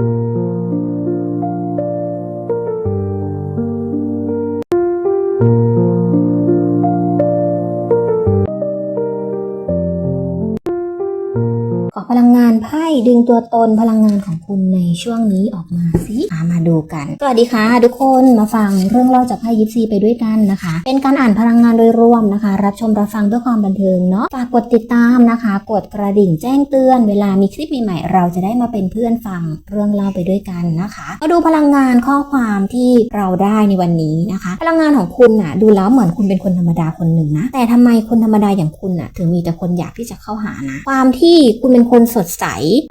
ข ดึงตัวตนพลังงานของคุณในช่วงนี้ออกมาสิมามาดูกัน สวัสดีค่ะ ทุกคนมาฟังเรื่องเล่าจากไพ่ยิปซีไปด้วยกันนะคะ เป็นการอ่านพลังงานโดยรวมนะคะ รับชมรับฟังเพื่อความบันเทิงเนาะฝากกดติดตามนะคะ กดกระดิ่งแจ้งเตือน เวลามีคลิปใหม่ๆเราจะได้มาเป็นเพื่อนฟังเรื่องเล่าไปด้วยกันนะคะมาดูพลังงานข้อความที่เราได้ในวันนี้นะคะ พลังงานของคุณน่ะดูแล้วเหมือนคุณเป็นคนธรรมดาคนหนึ่งนะแต่ทำไมคนธรรมดาอย่างคุณน่ะถึงมีแต่คนอยากที่จะเข้าหานะความที่คุณเป็นคนสดใส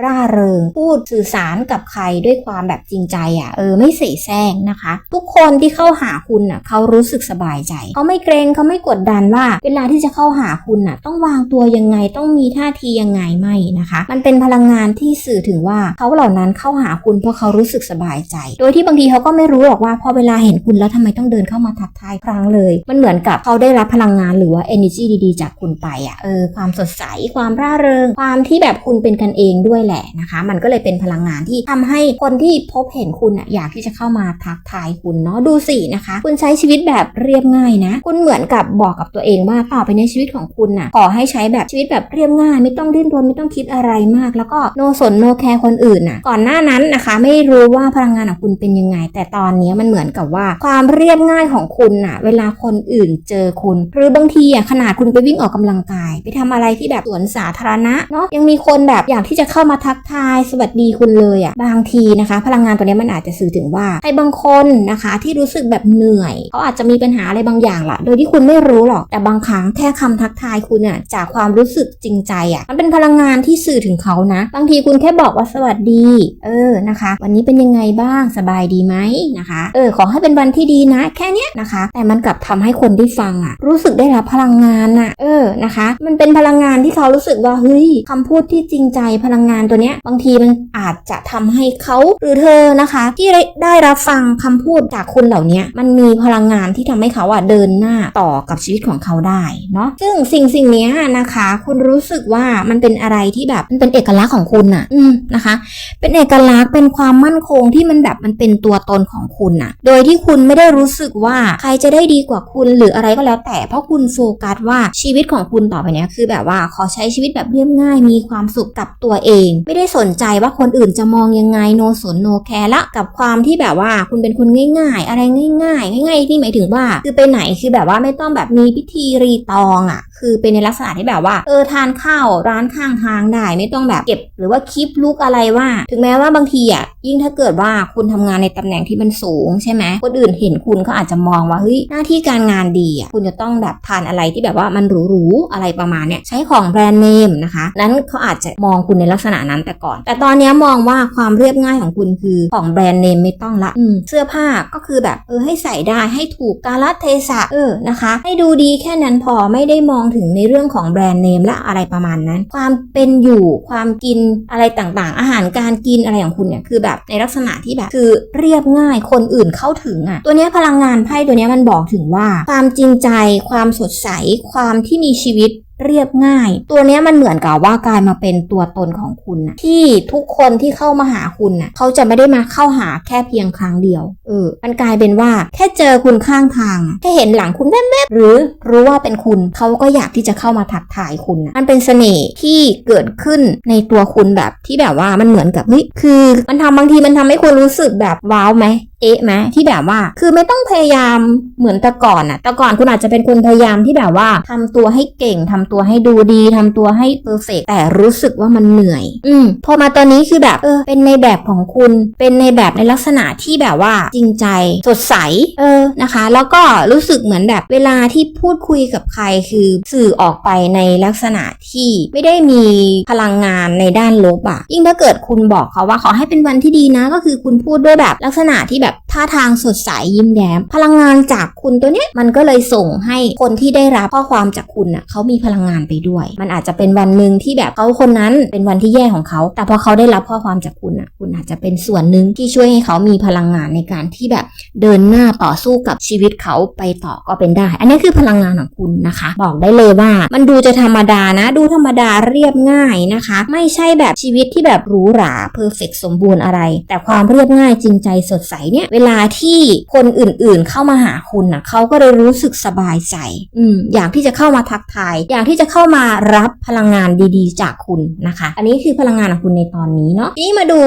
ร่าเริง พูดสื่อสารกับใครด้วยความแบบจริงใจอะเออไม่เสแสร้งนะคะ ทุกคนที่เข้าหาคุณน่ะเขารู้สึกสบายใจเขาไม่เกรงเขาไม่กดดันว่า เวลาที่จะเข้าหาคุณน่ะ ต้องวางตัวยังไงต้องมีท่าทียังไงไม่นะคะ มันเป็นพลังงานที่สื่อถึงว่าเขาเหล่านั้นเข้าหาคุณเพราะเขารู้สึกสบายใจ โดยที่บางทีเขาก็ไม่รู้หรอกว่าพอเวลาเห็นคุณแล้วทำไมต้องเดินเข้ามาทักทายครั้งเลย มันเหมือนกับเขาได้รับพลังงานหรือว่า energy ดีๆ จากคุณไปอะเออความสดใสความร่าเริง ความที่แบบคุณเป็นกันเองด้วยแหละนะคะ มันก็เลยเป็นพลังงานที่ทำให้คนที่พบเห็นคุณอะอยากที่จะเข้ามาทักทายคุณเนาะดูสินะคะ คุณใช้ชีวิตแบบเรียบง่ายนะ คุณเหมือนกับบอกกับตัวเองว่าต่อไปในชีวิตของคุณน่ะขอให้ใช้แบบชีวิตแบบเรียบง่าย ไม่ต้องดิ้นรนไม่ต้องคิดอะไรมาก แล้วก็โนสนโนแคร์คนอื่นน่ะก่อนหน้านั้นนะคะ ไม่รู้ว่าพลังงานของคุณเป็นยังไง แต่ตอนนี้มันเหมือนกับว่า ความเรียบง่ายของคุณน่ะ เวลาคนอื่นเจอคุณ หรือบางทีอะขนาดคุณไปวิ่งออกกำลังกาย ไปทำอะไรที่แบบสวนสาธารณะเนาะยังมีคนแบบอยากที่จะเข้ามาทักทายสวัสดีคุณเลยอะบางทีนะคะ พลังงานตัวนี้มันอาจจะสื่อถึงว่าใครบางคนนะคะ ที่รู้สึกแบบเหนื่อยเขาอาจจะมีปัญหาอะไรบางอย่างละโดยที่คุณไม่รู้หรอกแต่บางครั้งแค่คำทักทายคุณอะจากความรู้สึกจริงใจอะมันเป็นพลังงานที่สื่อถึงเขานะบางทีคุณแค่บอกว่าสวัสดี เออนะคะ วันนี้เป็นยังไงบ้างสบายดีไหมนะคะ เออขอให้เป็นวันที่ดีนะ แค่เนี้ยนะคะ แต่มันกลับทำให้คนที่ฟังอะ รู้สึกได้รับพลังงานอะ เออนะคะ มันเป็นพลังงานที่เขารู้สึกว่าเฮ้ยคำพูดที่จริงใจพลังงานตัวเนี้ยบางทีมันอาจจะทำให้เขาหรือเธอนะคะ ที่ได้รับฟังคำพูดจากคุณเหล่านี้มันมีพลังงานที่ทำให้เขาอะเดินหน้าต่อกับชีวิตของเขาได้เนาะซึ่งสิ่งสิ่งนี้นะคะ คุณรู้สึกว่ามันเป็นอะไรที่แบบมันเป็นเอกลักษณ์ของคุณอะ อืมนะคะ เป็นเอกลักษณ์เป็นความมั่นคงที่มันแบบมันเป็นตัวตนของคุณน่ะ โดยที่คุณไม่ได้รู้สึกว่าใครจะได้ดีกว่าคุณหรืออะไรก็แล้ว แต่เพราะคุณโฟกัสว่าชีวิตของคุณต่อไปเนี้ยคือแบบว่าขอใช้ชีวิตแบบเรียบง่ายมีความสุขกับตัวเองไม่ได้สนใจว่าคนอื่นจะมองยังไงโนสนโนแคร์ละกับความที่แบบว่าคุณเป็นคนง่าย ๆ อะไรง่ายๆง่ายๆที่หมายถึงว่า คือไปไหนคือแบบว่าไม่ต้องแบบมีพิธีรีตองอะ คือเป็นในลักษณะที่แบบว่าเออทานข้าวร้านข้างทางได้ ไม่ต้องแบบเก็บ หรือว่าคลิปลุกอะไรว่า ถึงแม้ว่าบางทีอะยิ่งถ้าเกิดว่าคุณทำงานในตำแหน่งที่มันสูงใช่ไหมคนอื่นเห็นคุณเขาอาจจะมองว่าเฮ้ยหน้าที่การงานดีอะคุณจะต้องแบบทานอะไรที่แบบว่ามันหรูๆอะไรประมาณเนี้ยใช้ของแบรนด์เนมนะคะ นั้นเขาอาจจะมองคุณในลักษณะนั้นแต่ก่อน แต่ตอนนี้มองว่าความเรียบง่ายของคุณคือของแบรนด์เนมไม่ต้องละเสื้อผ้าก็คือแบบเออให้ใส่ได้ให้ถูกกาลเทศะเออนะคะ ให้ดูดีแค่นั้นพอไม่ได้มองถึงในเรื่องของแบรนด์เนมและอะไรประมาณนั้น ความเป็นอยู่ความกินอะไรต่างๆ อาหารการกินอะไรของคุณเนี่ยคือแบบในลักษณะที่แบบคือเรียบง่ายคนอื่นเข้าถึงอะ่ะตัวเนี้ยพลังงานไพ่ตัวเนี้ยมันบอกถึงว่า ความจริงใจ ความสดใส ความที่มีชีวิต เรียบง่าย ตัวนี้มันเหมือนกับว่ากลายมาเป็นตัวตนของคุณนะที่ทุกคนที่เข้ามาหาคุณนะเขาจะไม่ได้มาเข้าหาแค่เพียงครั้งเดียว เออ มันกลายเป็นว่าแค่เจอคุณข้างทางแค่เห็นหลังคุณแวบๆหรือรู้ว่าเป็นคุณเขาก็อยากที่จะเข้ามาทักทายคุณนะมันเป็นเสน่ห์ที่เกิดขึ้นในตัวคุณแบบที่แบบว่ามันเหมือนกับเฮ้ยคือ มันทำบางทีมันทำให้คุณรู้สึกแบบว้าวไหมเอ๊ะไหมที่แบบว่า คือไม่ต้องพยายามเหมือนแต่ก่อนอะแต่ก่อนคุณอาจจะเป็นคนพยายามที่แบบว่าทำตัวให้เก่งทำตัวให้ดูดีทำตัวให้เพอร์เฟกแต่รู้สึกว่ามันเหนื่อย อืมพอมาตอนนี้คือแบบเออเป็นในแบบของคุณ เป็นในแบบในลักษณะที่แบบว่าจริงใจสดใสเออนะคะ แล้วก็รู้สึกเหมือนแบบเวลาที่พูดคุยกับใครคือสื่อออกไปในลักษณะที่ไม่ได้มีพลังงานในด้านลบอะยิ่งถ้าเกิดคุณบอกเขาว่าขอให้เป็นวันที่ดีนะ ก็คือคุณพูดด้วยแบบลักษณะที่แบบท่าทางสดใสยิ้มแย้ม พลังงานจากคุณตัวเนี้ยมันก็เลยส่งให้คนที่ได้รับข้อความจากคุณน่ะเขามีพลังงานไปด้วย มันอาจจะเป็นวันหนึ่งที่แบบเขาคนนั้นเป็นวันที่แย่ของเขา แต่พอเขาได้รับข้อความจากคุณน่ะ คุณอาจจะเป็นส่วนหนึ่งที่ช่วยให้เขามีพลังงานในการที่แบบเดินหน้าต่อสู้กับชีวิตเขาไปต่อก็เป็นได้ อันนี้คือพลังงานของคุณนะคะ บอกได้เลยว่า มันดูจะธรรมดานะ ดูธรรมดาเรียบง่ายนะคะ ไม่ใช่แบบชีวิตที่แบบหรูหราเพอร์เฟกสมบูรณ์อะไร แต่ความเรียบง่ายจริงใจสดใสเนี่ยเวลาที่คนอื่นๆเข้ามาหาคุณนะเขาก็เลยรู้สึกสบายใจ อืมอยากที่จะเข้ามาทักทาย อยากที่จะเข้ามารับพลังงานดีๆ จากคุณนะคะ อันนี้คือพลังงานของคุณในตอนนี้เนาะนี้มาดู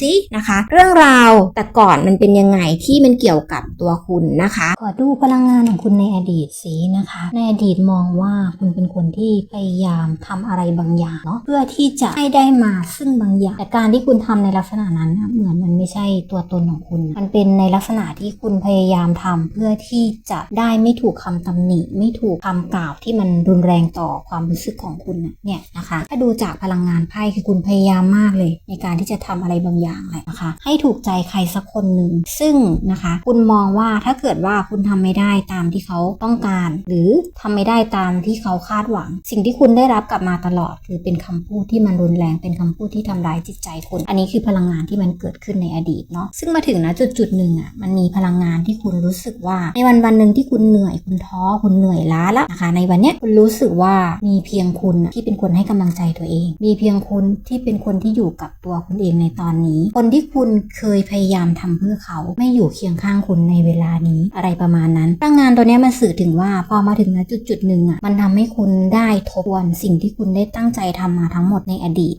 ซินะคะ เรื่องราวแต่ก่อนมันเป็นยังไงที่มันเกี่ยวกับตัวคุณนะคะขอดูพลังงานของคุณในอดีตสินะคะ ในอดีตมองว่าคุณเป็นคนที่พยายามทำอะไรบางอย่างเนาะเพื่อที่จะให้ได้มาซึ่งบางอย่าง แต่การที่คุณทำในลักษณะนั้นเหมือนมันไม่ใช่ตัวตนของคุณมันเป็นในลักษณะที่คุณพยายามทำเพื่อที่จะได้ไม่ถูกคำตำหนิ ไม่ถูกคำกล่าวที่มันรุนแรงต่อความรู้สึกของคุณเนี่ยนะคะ ถ้าดูจากพลังงานไพ่คือคุณพยายามมากเลย ในการที่จะทำอะไรบางอย่างเลยนะคะ ให้ถูกใจใครสักคนหนึ่งซึ่งนะคะ คุณมองว่าถ้าเกิดว่าคุณทำไม่ได้ตามที่เขาต้องการ หรือทำไม่ได้ตามที่เขาคาดหวัง สิ่งที่คุณได้รับกลับมาตลอด คือเป็นคำพูดที่มันรุนแรงเป็นคำพูดที่ทำร้ายจิตใจคุณ อันนี้คือพลังงานที่มันเกิดขึ้นในอดีตเนาะซึ่งมาถึงนะจุดจุดหนึ่งอะมันมีพลังงานที่คุณรู้สึกว่า ในวันวันหนึ่งที่คุณเหนื่อยคุณท้อคุณเหนื่อยล้าแล้วนะคะ ในวันเนี้ยคุณรู้สึกว่ามีเพียงคุณอะที่เป็นคนให้กำลังใจตัวเอง มีเพียงคุณที่เป็นคนที่อยู่กับตัวคุณเองในตอนนี้ คนที่คุณเคยพยายามทำเพื่อเขาไม่อยู่เคียงข้างคุณในเวลานี้อะไรประมาณนั้นพลังงานตัวเนี้ยมันสื่อถึงว่าพอมาถึงณจุดจุดหนึ่งอะมันทำให้คุณได้ทบทวนสิ่งที่คุณได้ตั้งใจทำมาทั้งหมดในอดีต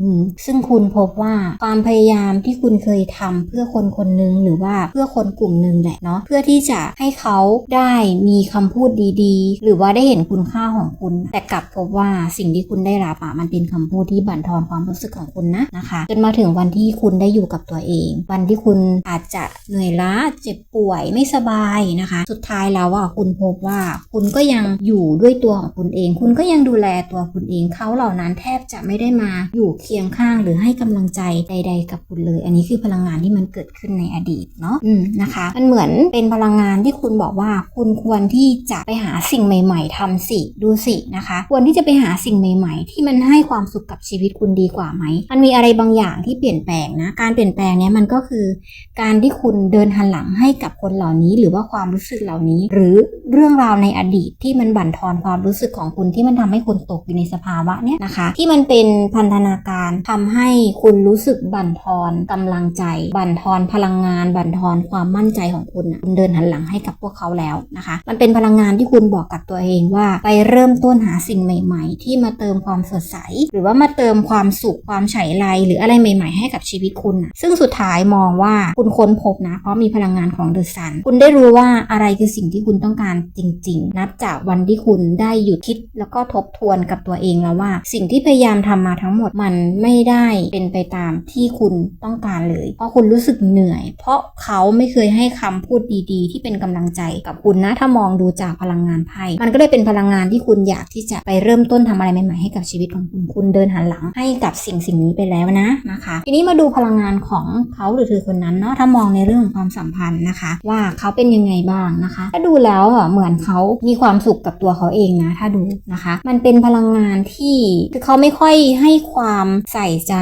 ซึ่งคุณพบว่าความพยายามที่คุณเคยทำเพื่อคนคนหนึ่งหรือว่าเพื่อคนกลุ่มหนึ่งแหละเนาะเพื่อที่จะให้เขาได้มีคำพูดดีๆ หรือว่าได้เห็นคุณค่าของคุณ แต่กลับพบว่าสิ่งที่คุณได้รับอะมันเป็นคำพูดที่บั่นทอนความรู้สึกของคุณนะนะคะจนมาถึงวันที่คุณได้อยู่กับตัวเอง วันที่คุณอาจจะเหนื่อยล้าเจ็บป่วยไม่สบายนะคะ สุดท้ายแล้วอะคุณพบว่าคุณก็ยังอยู่ด้วยตัวของคุณเอง คุณก็ยังดูแลตัวคุณเองเขาเหล่านั้นแทบจะไม่ได้มาอยู่เคียงข้างหรือให้กำลังใจใด ๆ กับคุณเลย อันนี้คือพลังงานที่มันเกิดขึ้นในอดีตเนาะอืมนะคะมันเหมือนเป็นพลังงานที่คุณบอกว่า คุณควรที่จะไปหาสิ่งใหม่ ๆทำสิดูสินะคะ ควรที่จะไปหาสิ่งใหม่ ๆ ที่มันให้ความสุขกับชีวิตคุณดีกว่าไหมมันมีอะไรบางอย่างที่เปลี่ยนแปลงนะการเปลี่ยนแปลงเนี้ยมันก็คือ การที่คุณเดินหันหลังให้กับคนเหล่านี้ หรือว่าความรู้สึกเหล่านี้ หรือเรื่องราวในอดีตที่มันบั่นทอนความรู้สึกของคุณที่มันทำให้คุณตกอยู่ในสภาวะเนี้ยนะคะ ที่มันเป็นพันธนาการทำให้คุณรู้สึกบั่นทอนกำลังใจ บั่นทอนพลังงานบั่นทอนความมั่นใจของคุณนะคุณเดินหันหลังให้กับพวกเขาแล้วนะคะ มันเป็นพลังงานที่คุณบอกกับตัวเองว่า ไปเริ่มต้นหาสิ่งใหม่ ๆ ที่มาเติมความสดใส หรือว่ามาเติมความสุขความไฉไลหรืออะไรใหม่ ๆ ให้กับชีวิตคุณนะซึ่งสุดท้ายมองว่าคุณค้นพบนะ เพราะมีพลังงานของเดอะซันคุณได้รู้ว่าอะไรคือสิ่งที่คุณต้องการจริง ๆ นับจากวันที่คุณได้หยุดคิดแล้วก็ทบทวนกับตัวเองแล้วว่า สิ่งที่พยายามทำมาทั้งหมดมันไม่ได้เป็นไปตามที่คุณต้องการเลย เพราะคุณรู้สึกเหนื่อย เพราะเขาไม่เคยให้คำพูดดีๆ ที่เป็นกำลังใจกับคุณนะ ถ้ามองดูจากพลังงานไพ่มันก็เลยเป็นพลังงานที่คุณอยากที่จะไปเริ่มต้นทำอะไรใหม่ๆให้กับชีวิตของคุณคุณเดินหันหลังให้กับสิ่งสิ่งนี้ไปแล้วนะนะคะ ทีนี้มาดูพลังงานของเขาหรือเธอคนนั้นเนาะถ้ามองในเรื่องของความสัมพันธ์นะคะ ว่าเขาเป็นยังไงบ้างนะคะถ้าดูแล้วอะเหมือนเขามีความสุขกับตัวเขาเองนะ ถ้าดูนะคะ มันเป็นพลังงานที่คือเขาไม่ค่อยให้ความใส่ใจ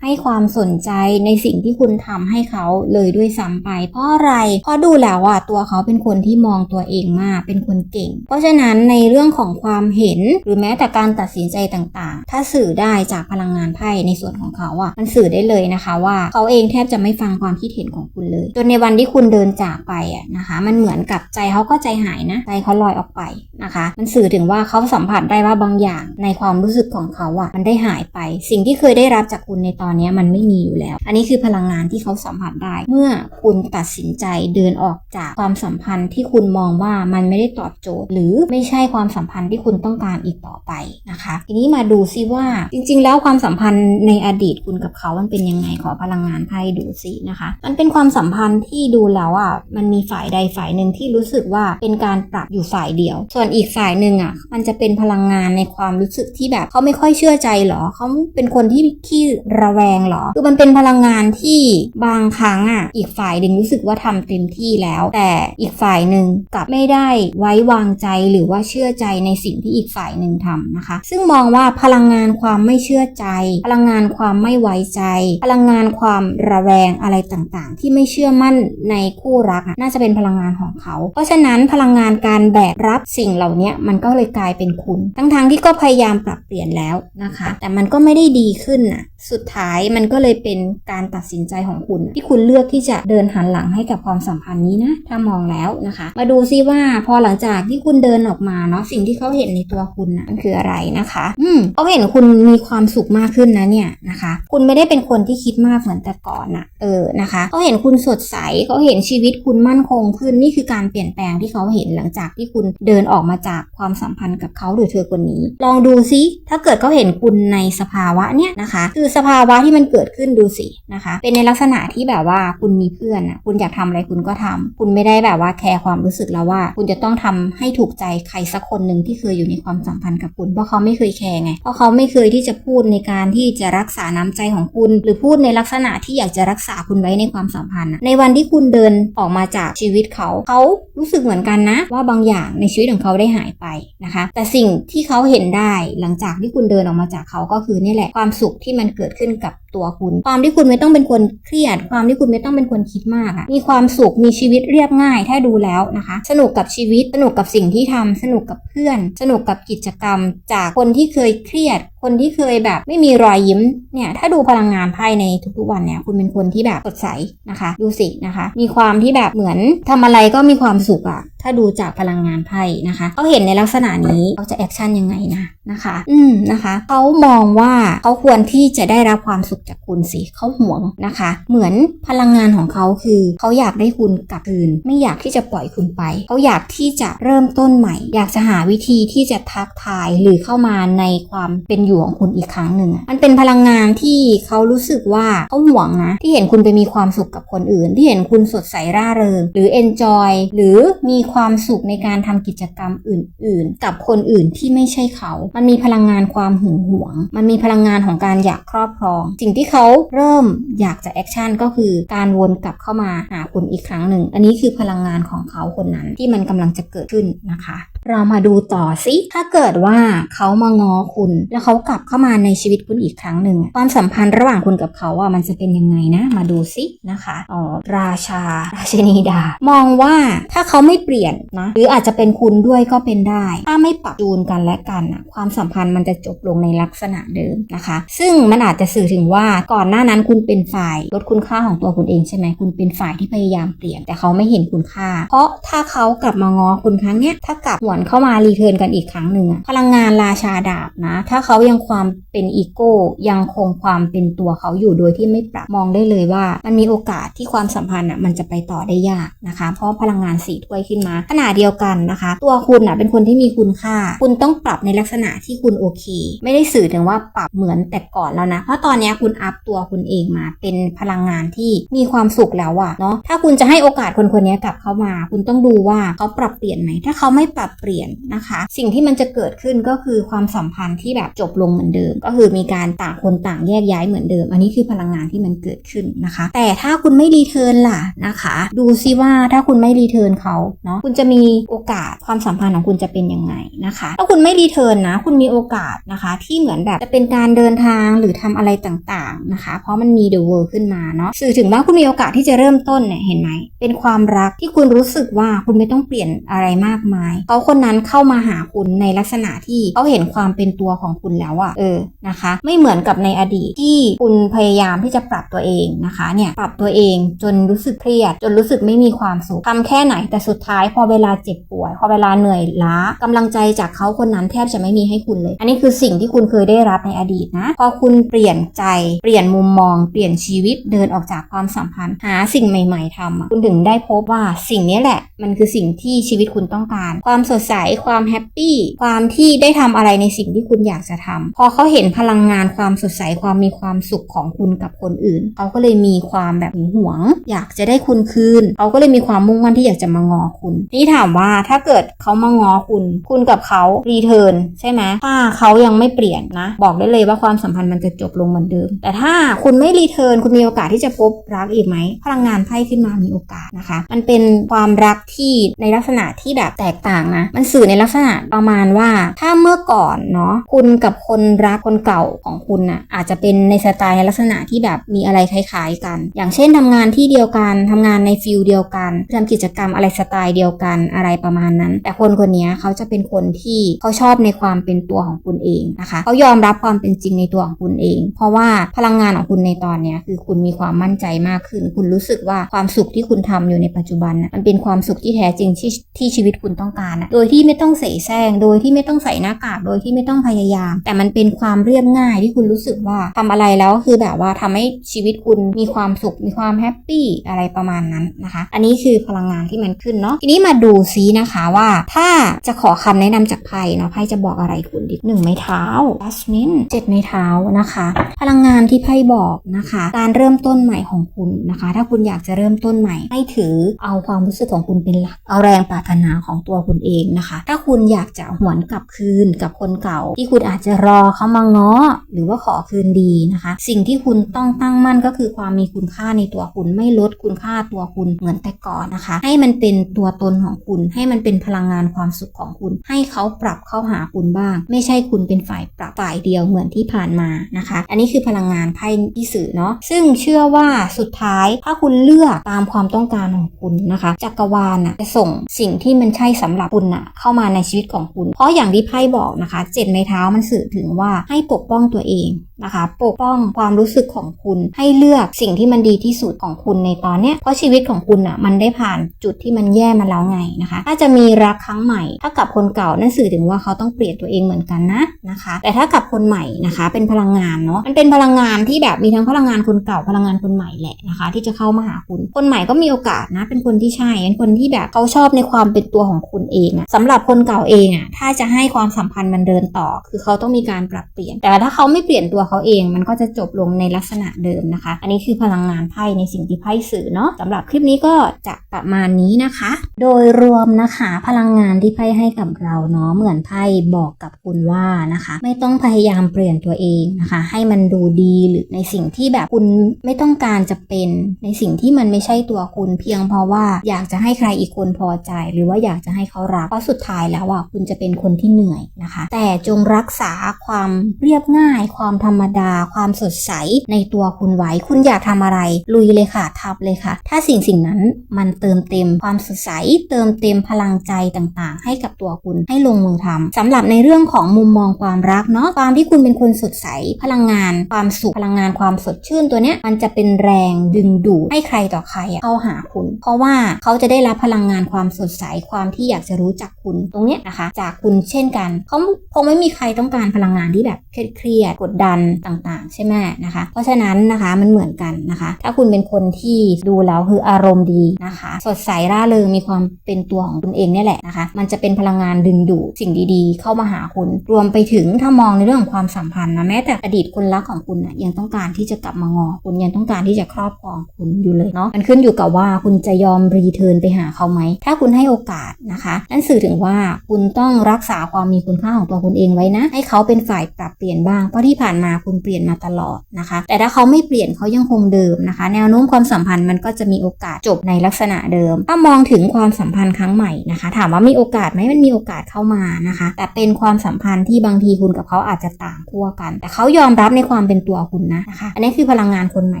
ให้ความสนใจในสิ่งที่คุณทำให้เขาเลยด้วยซ้ำไปเพราะอะไร เพราะดูแล้วอะตัวเขาเป็นคนที่มองตัวเองมาก เป็นคนเก่ง เพราะฉะนั้นในเรื่องของความเห็นหรือแม้แต่การตัดสินใจต่างๆ ถ้าสื่อได้จากพลังงานไพ่ในส่วนของเขาอะมันสื่อได้เลยนะคะว่าเขาเองแทบจะไม่ฟังความคิดเห็นของคุณเลย จนในวันที่คุณเดินจากไปอะนะคะ มันเหมือนกับใจเขาก็ใจหายนะ ใจเขาลอยออกไปนะคะ มันสื่อถึงว่าเขาสัมผัสได้ว่าบางอย่างในความรู้สึกของเขาอะมันได้หายไป สิ่งที่เคยได้รับจากคุณในตอนนี้มันไม่มีอยู่แล้ว อันนี้คือพลังงานที่เขาสัมผัสได้ เมื่อคุณตัดสินใจเดินออกจากความสัมพันธ์ที่คุณมองว่ามันไม่ได้ตอบโจทย์ หรือไม่ใช่ความสัมพันธ์ที่คุณต้องการอีกต่อไปนะคะ ทีนี้มาดูซิว่าจริง ๆ แล้วความสัมพันธ์ในอดีตคุณกับเขามันเป็นยังไงขอพลังงานไพ่ดูซินะคะ มันเป็นความสัมพันธ์ที่ดูแล้วอะมันมีฝ่ายใดฝ่ายหนึ่งที่รู้สึกว่าเป็นการปรับอยู่ฝ่ายเดียว ส่วนอีกฝ่ายหนึ่งอะมันจะเป็นพลังงานในความรู้สึกที่แบบเขาไม่ค่อยเชื่อใจหรอเขาเป็นคนที่ขี้ระแวงหรอคือมันเป็นพลังงานที่บางครั้งอะอีกฝ่ายหนึ่งรู้สึกว่าทำเต็มที่แล้ว แต่อีกฝ่ายหนึ่งกลับไม่ได้ไว้วางใจหรือว่าเชื่อใจในสิ่งที่อีกฝ่ายหนึ่งทำนะคะ ซึ่งมองว่าพลังงานความไม่เชื่อใจ พลังงานความไม่ไว้ใจ พลังงานความระแวงอะไรต่างๆ ที่ไม่เชื่อมั่นในคู่รัก น่าจะเป็นพลังงานของเขา เพราะฉะนั้นพลังงานการแบกรับสิ่งเหล่านี้มันก็เลยกลายเป็นคุณ ทั้งๆที่ก็พยายามปรับเปลี่ยนแล้วนะคะ แต่มันก็ไม่ได้ดีขึ้นน่ะสุดท้ายมันก็เลยเป็นการตัดสินใจของคุณ ที่คุณเลือกที่จะเดินหันหลังให้กับความสัมพันธ์นี้นะถ้ามองแล้วนะคะ มาดูซิว่าพอหลังจากที่คุณเดินออกมาเนาะสิ่งที่เขาเห็นในตัวคุณนะมันคืออะไรนะคะ อืมเขาเห็นคุณมีความสุขมากขึ้นนะเนี่ยนะคะ คุณไม่ได้เป็นคนที่คิดมากเหมือนแต่ก่อนนะเออนะคะเขาเห็นคุณสดใสเขาเห็นชีวิตคุณมั่นคงขึ้นนี่คือการเปลี่ยนแปลงที่เขาเห็นหลังจากที่คุณเดินออกมาจากความสัมพันธ์กับเขาหรือเธอคนนี้ ลองดูซิถ้าเกิดเขาเห็นคุณในสภาวะเนี่ยนะคะ คือสภาวะที่มันเกิดขึ้นดูสินะคะ เป็นในลักษณะที่แบบว่าคุณมีเพื่อนอะคุณอยากทำอะไรคุณก็ทำคุณไม่ได้แบบว่าแคร์ความรู้สึกแล้วว่า คุณจะต้องทำให้ถูกใจใครสักคนหนึ่งที่เคยอยู่ในความสัมพันธ์กับคุณ เพราะเขาไม่เคยแคร์ไง เพราะเขาไม่เคยที่จะพูดในการที่จะรักษาน้ำใจของคุณ หรือพูดในลักษณะที่อยากจะรักษาคุณไว้ในความสัมพันธ์ ในวันที่คุณเดินออกมาจากชีวิตเขา เขารู้สึกเหมือนกันนะ ว่าบางอย่างในชีวิตของเขาได้หายไปนะคะ แต่สิ่งที่เขาเห็นได้หลังจากที่คุณเดินออกมาจากเขาก็คือนี่แหละความสุขที่มันเกิดขึ้นกับ ตัวคุณ ความที่คุณไม่ต้องเป็นคนเครียด ความที่คุณไม่ต้องเป็นคนคิดมากอะมีความสุขมีชีวิตเรียบง่ายถ้าดูแล้วนะคะ สนุกกับชีวิตสนุกกับสิ่งที่ทำสนุกกับเพื่อน สนุกกับกิจกรรม จากคนที่เคยเครียด คนที่เคยแบบไม่มีรอยยิ้มเนี่ยถ้าดูพลังงานไพ่ในทุกๆวันเนี่ยคุณเป็นคนที่แบบสดใสนะคะ ดูสินะคะ มีความที่แบบเหมือนทำอะไรก็มีความสุขอะถ้าดูจากพลังงานไพ่นะคะเขาเห็นในลักษณะนี้เขาจะแอคชั่นยังไงนะนะคะ อืมนะคะเขามองว่าเขาควรที่จะได้รับความสุขจากคุณสิเขาหวงนะคะ เหมือนพลังงานของเขาคือเขาอยากได้คุณกลับคืน ไม่อยากที่จะปล่อยคุณไปเขาอยากที่จะเริ่มต้นใหม่ อยากจะหาวิธีที่จะทักทายหรือเข้ามาในความเป็นอยู่ของคุณอีกครั้งหนึ่งมันเป็นพลังงานที่เขารู้สึกว่าเขาหวงนะ ที่เห็นคุณไปมีความสุขกับคนอื่น ที่เห็นคุณสดใสร่าเริง หรือ enjoy หรือมีความสุขในการทำกิจกรรมอื่น ๆ กับคนอื่นที่ไม่ใช่เขา มันมีพลังงานความหึงหวง มันมีพลังงานของการอยากครอบครอง สิ่งที่เขาเริ่มอยากจะแอคชั่นก็คือการวนกลับเข้ามาหาคุณอีกครั้งหนึ่ง อันนี้คือพลังงานของเขาคนนั้นที่มันกำลังจะเกิดขึ้นนะคะ เรามาดูต่อสิถ้าเกิดว่าเขามางอคุณ แล้วเขากลับเข้ามาในชีวิตคุณอีกครั้งหนึ่งความสัมพันธ์ระหว่างคุณกับเขาอะมันจะเป็นยังไงนะ มาดูสินะคะอ๋อราชา ราชินีดา มองว่าถ้าเขาไม่เปลี่ยนนะหรืออาจจะเป็นคุณด้วยก็เป็นได้ ถ้าไม่ปรับจูนกันและกันอะความสัมพันธ์มันจะจบลงในลักษณะเดิมนะคะ ซึ่งมันอาจจะสื่อถึงว่าก่อนหน้านั้นคุณเป็นฝ่ายลดคุณค่าของตัวคุณเองใช่ไหมคุณเป็นฝ่ายที่พยายามเปลี่ยน แต่เขาไม่เห็นคุณค่า เพราะถ้าเขากลับมางอคุณครั้งเนี้ยถ้ากลับหวนเข้ามารีเทิร์นกันอีกครั้งหนึ่งอะพลังงานราชาดาบนะ ถ้าเขายังความเป็นอีโก้ยังคงความเป็นตัวเขาอยู่โดยที่ไม่ปรับมองได้เลยว่า มันมีโอกาสที่ความสัมพันธ์อะมันจะไปต่อได้ยากนะคะ เพราะพลังงานสีถ้วยขึ้นมาขณะเดียวกันนะคะ ตัวคุณอะเป็นคนที่มีคุณค่า คุณต้องปรับในลักษณะที่คุณโอเค ไม่ได้สื่อถึงว่าปรับเหมือนแต่ก่อนแล้วนะ เพราะตอนนี้คุณอัพตัวคุณเองมาเป็นพลังงานที่มีความสุขแล้วอะเนาะถ้าคุณจะให้โอกาสคนคนนี้กลับเข้ามา คุณต้องดูว่าเขาปรับเปลี่ยนไหมถ้าเขาไม่ปรับเปลี่ยนนะคะ สิ่งที่มันจะเกิดขึ้นก็คือความสัมพันธ์ที่แบบจบลงเหมือนเดิม ก็คือมีการต่างคนต่างแยกย้ายเหมือนเดิม อันนี้คือพลังงานที่มันเกิดขึ้นนะคะ แต่ถ้าคุณไม่รีเทิร์นล่ะนะคะ ดูซิว่าถ้าคุณไม่รีเทิร์นเขาเนาะคุณจะมีโอกาสความสัมพันธ์ของคุณจะเป็นยังไงนะคะ ถ้าคุณไม่รีเทิร์นนะ คุณมีโอกาสนะคะ ที่เหมือนแบบจะเป็นการเดินทางหรือทำอะไรต่างๆนะคะ เพราะมันมี The World ขึ้นมาเนาะสื่อถึงว่าคุณมีโอกาสที่จะเริ่มต้นเนี่ยเห็นไหมเป็นความรักที่คุณรู้สึกว่าคุณไม่ต้องเปลี่ยนอะไรมากมายเขาคนนนั้นเข้ามาหาคุณในลักษณะที่เขาเห็นความเป็นตัวของคุณแล้วอะเออนะคะ ไม่เหมือนกับในอดีตที่คุณพยายามที่จะปรับตัวเองนะคะเนี่ยปรับตัวเองจนรู้สึกเครียด จนรู้สึกไม่มีความสุขทำแค่ไหนแต่สุดท้ายพอเวลาเจ็บป่วย พอเวลาเหนื่อยล้ากำลังใจจากเขาคนนั้นแทบจะไม่มีให้คุณเลย อันนี้คือสิ่งที่คุณเคยได้รับในอดีตนะพอคุณเปลี่ยนใจเปลี่ยนมุมมองเปลี่ยนชีวิตเดินออกจากความสัมพันธ์ หาสิ่งใหม่ ๆทำคุณถึงได้พบว่าสิ่งนี้แหละ มันคือสิ่งที่ชีวิตคุณต้องการ ความสดใส ความแฮปปี้ ความที่ได้ทำอะไรในสิ่งที่คุณอยากจะทำพอเขาเห็นพลังงานความสดใส ความมีความสุขของคุณกับคนอื่น เขาก็เลยมีความแบบหึงหวง อยากจะได้คุณคืน เขาก็เลยมีความมุ่งมั่นที่อยากจะมางอคุณ นี่ถามว่าถ้าเกิดเขามางอคุณ คุณกับเขารีเทิร์นใช่ไหมถ้าเขายังไม่เปลี่ยนนะ บอกได้เลยว่าความสัมพันธ์มันจะจบลงเหมือนเดิม แต่ถ้าคุณไม่รีเทิร์นคุณมีโอกาสที่จะพบรักอีกไหม พลังงานไพ่ขึ้นมามีโอกาสนะคะ มันเป็นความรักที่ในลักษณะที่แบบแตกต่างนะมันสื่อในลักษณะประมาณว่า ถ้าเมื่อก่อนเนาะคุณกับคนรักคนเก่าของคุณน่ะอาจจะเป็นในสไตล์ในลักษณะที่แบบมีอะไรคล้าย ๆ กัน อย่างเช่นทำงานที่เดียวกันทำงานในฟิลเดียวกันทำกิจกรรมอะไรสไตล์เดียวกันอะไรประมาณนั้น แต่คนคนนี้เขาจะเป็นคนที่เขาชอบในความเป็นตัวของคุณเองนะคะเขายอมรับความเป็นจริงในตัวของคุณเอง เพราะว่าพลังงานของคุณในตอนนี้คือคุณมีความมั่นใจมากขึ้น คุณรู้สึกว่าความสุขที่คุณทำอยู่ในปัจจุบันน่ะมันเป็นความสุขที่แท้จริงที่ที่ชีวิตคุณต้องการนะโดยยที่ไม่ต้องเสแสร้งโดยที่ไม่ต้องใส่หน้ากากโดยที่ไม่ต้องพยายาม แต่มันเป็นความเรียบง่ายที่คุณรู้สึกว่าทำอะไรแล้วคือแบบว่าทำให้ชีวิตคุณมีความสุขมีความแฮปปี้อะไรประมาณนั้นนะคะ อันนี้คือพลังงานที่มันขึ้นเนาะทีนี้มาดูซินะคะว่า ถ้าจะขอคำแนะนำจากไพ่เนาะไพ่จะบอกอะไรคุณดิหนึ่งไม้เท้า Judgment เจ็ดไม้เท้านะคะ พลังงานที่ไพ่บอกนะคะ การเริ่มต้นใหม่ของคุณนะคะ ถ้าคุณอยากจะเริ่มต้นใหม่ให้ถือเอาความรู้สึกของคุณเป็นหลักเอาแรงปรารถนาของตัวคุณเองนะคะ ถ้าคุณอยากจะหวนกลับคืนกับคนเก่า ที่คุณอาจจะรอเขามาง้อ หรือว่าขอคืนดีนะคะ สิ่งที่คุณต้องตั้งมั่นก็คือความมีคุณค่าในตัวคุณไม่ลดคุณค่าตัวคุณเหมือนแต่ก่อนนะคะ ให้มันเป็นตัวตนของคุณ ให้มันเป็นพลังงานความสุขของคุณ ให้เขาปรับเข้าหาคุณบ้าง ไม่ใช่คุณเป็นฝ่ายปรับฝ่ายเดียวเหมือนที่ผ่านมานะคะ อันนี้คือพลังงานไพ่ที่สื่อเนาะซึ่งเชื่อว่าสุดท้ายถ้าคุณเลือกตามความต้องการของคุณนะคะจักรวาลน่ะจะส่งสิ่งที่มันใช่สำหรับคุณน่ะเข้ามาในชีวิตของคุณ เพราะอย่างที่ไพ่บอกนะคะเจ็ดไม้เท้ามันสื่อถึงว่าให้ปกป้องตัวเองนะคะ ปกป้องความรู้สึกของคุณ ให้เลือกสิ่งที่มันดีที่สุดของคุณในตอนเนี้ยเพราะชีวิตของคุณอะมันได้ผ่านจุดที่มันแย่มาแล้วไงนะคะ ถ้าจะมีรักครั้งใหม่ถ้ากับคนเก่านั่นสื่อถึงว่าเขาต้องเปลี่ยนตัวเองเหมือนกันนะนะคะ แต่ถ้ากับคนใหม่นะคะ เป็นพลังงานเนาะมันเป็นพลังงานที่แบบมีทั้งพลังงานคนเก่าพลังงานคนใหม่แหละนะคะ ที่จะเข้ามาหาคุณ คนใหม่ก็มีโอกาสนะ เป็นคนที่ใช่เป็นคนที่แบบเขาชอบในความเป็นตัวของคุณเองอะสำหรับคนเก่าเองอะถ้าจะให้ความสัมพันธ์มันเดินต่อ คือเขาต้องมีการปรับเปลี่ยน แต่ถ้าเขาไม่เปลี่ยนตัวเขาเอง มันก็จะจบลงในลักษณะเดิมนะคะ อันนี้คือพลังงานไพ่ในสิ่งที่ไพ่สื่อเนาะสำหรับคลิปนี้ก็จะประมาณนี้นะคะ โดยรวมนะคะพลังงานที่ไพ่ให้กับเราเนาะเหมือนไพ่บอกกับคุณว่านะคะ ไม่ต้องพยายามเปลี่ยนตัวเองนะคะ ให้มันดูดีหรือในสิ่งที่แบบคุณไม่ต้องการจะเป็นในสิ่งที่มันไม่ใช่ตัวคุณเพียงเพราะว่าอยากจะให้ใครอีกคนพอใจ หรือว่าอยากจะให้เขารักราะสุดท้ายแล้วอะคุณจะเป็นคนที่เหนื่อยนะคะ แต่จงรักษาความเรียบง่าย ความธรรมดา ความสดใสในตัวคุณไว้ คุณอยากทำอะไร ลุยเลยค่ะทับเลยค่ะ ถ้าสิ่งสิ่งนั้นมันเติมเต็มความสดใส เติมเต็มพลังใจต่างๆ ให้กับตัวคุณให้ลงมือทำสำหรับในเรื่องของมุมมองความรักเนาะความที่คุณเป็นคนสดใส พลังงาน ความสุขพลังงานความสดชื่นตัวเนี้ยมันจะเป็นแรงดึงดูดให้ใครต่อใครอะเข้าหาคุณ เพราะว่าเขาจะได้รับพลังงานความสดใสความที่อยากจะรู้จักคุณตรงเนี้ยนะคะ จากคุณเช่นกันเขาคงไม่มีใครต้องการพลังงานที่แบบเครียดกดดันต่างๆ ใช่ไหมนะคะ เพราะฉะนั้นนะคะมันเหมือนกันนะคะ ถ้าคุณเป็นคนที่ดูแล้วคืออารมณ์ดีนะคะ สดใสร่าเริงมีความเป็นตัวของคุณเองเนี่ยแหละนะคะ มันจะเป็นพลังงานดึงดูดสิ่งดีๆ เข้ามาหาคุณ รวมไปถึงถ้ามองในเรื่องของความสัมพันธ์นะแม้แต่อดีตคนรักของคุณนะยังต้องการที่จะกลับมางอคุณยังต้องการที่จะครอบครองคุณอยู่เลยเนาะมันขึ้นอยู่กับว่าคุณจะยอมรีเทิร์นไปหาเขาไหมถ้าคุณให้โอกาสนะคะนั่นสอถึงว่าคุณต้องรักษาความมีคุณค่าของตัวคุณเองไว้นะ ให้เขาเป็นฝ่ายปรับเปลี่ยนบ้าง เพราะที่ผ่านมาคุณเปลี่ยนมาตลอดนะคะ แต่ถ้าเขาไม่เปลี่ยนเขายังคงเดิมนะคะ แนวโน้มความสัมพันธ์มันก็จะมีโอกาสจบในลักษณะเดิม ถ้ามองถึงความสัมพันธ์ครั้งใหม่นะคะ ถามว่ามีโอกาสไหมมันมีโอกาสเข้ามานะคะ แต่เป็นความสัมพันธ์ที่บางทีคุณกับเขาอาจจะต่างขั้วกัน แต่เขายอมรับในความเป็นตัวคุณนะนะคะ อันนี้คือพลังงานคนใหม่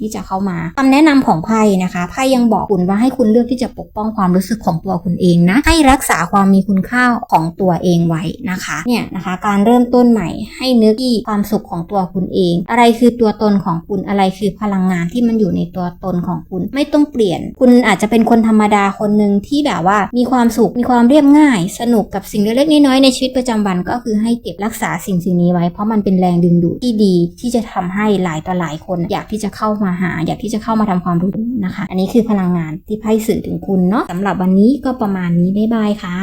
ที่จะเข้ามาคำแนะนำของไพ่นะคะไพ่ยังบอกคุณว่าให้คุณเลือกที่จะปกป้องความรู้สึกของตัวคุณเองนะให้รักษาความมีคุณค่าของตัวเองไว้นะคะเนี่ยนะคะการเริ่มต้นใหม่ให้นึกที่ความสุขของตัวคุณเอง อะไรคือตัวตนของคุณอะไรคือพลังงานที่มันอยู่ในตัวตนของคุณไม่ต้องเปลี่ยน คุณอาจจะเป็นคนธรรมดาคนหนึ่งที่แบบว่ามีความสุขมีความเรียบง่าย สนุกกับสิ่งเล็กๆน้อยๆในชีวิตประจำวันก็คือให้เก็บรักษาสิ่งสิ่งนี้ไว้ เพราะมันเป็นแรงดึงดูดที่ดีที่จะทำให้หลายต่อหลายคน อยากที่จะเข้ามาหา อยากที่จะเข้ามาทำความรู้นะคะ อันนี้คือพลังงานที่ไพ่สื่อถึงคุณเนาะสำหรับวันนี้ก็ประมาณนี้บ๊ายบายค่ะ